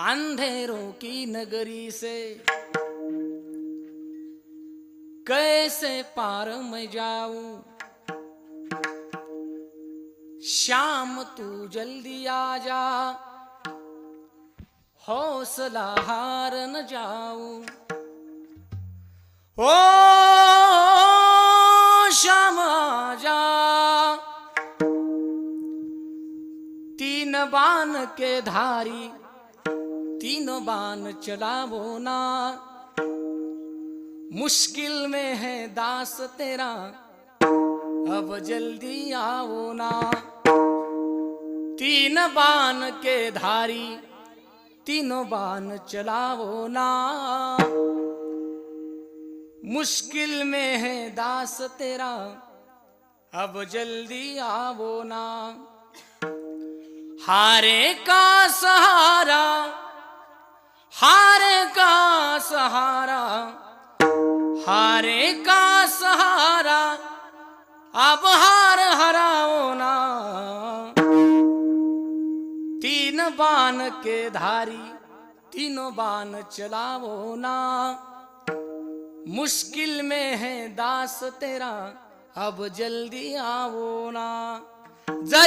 अंधेरों की नगरी से। कैसे पार मैं जाऊँ? शाम तू जल्दी आ जा हौसला हार न जाऊँ। ओ शाम आ जा तीन बान के धारी तीनों बान चलावो ना। मुश्किल में है दास तेरा, अब जल्दी आओ ना। तीन बान के धारी तीनों बान चलावो ना। मुश्किल में है दास तेरा, अब जल्दी आवो ना। हारे का सहारा सहारा, हारे का सहारा, अब हार हराओ ना। तीन बान के धारी, तीनों बान चलाओ ना। मुश्किल में है दास तेरा, अब जल्दी आवो ना। जरी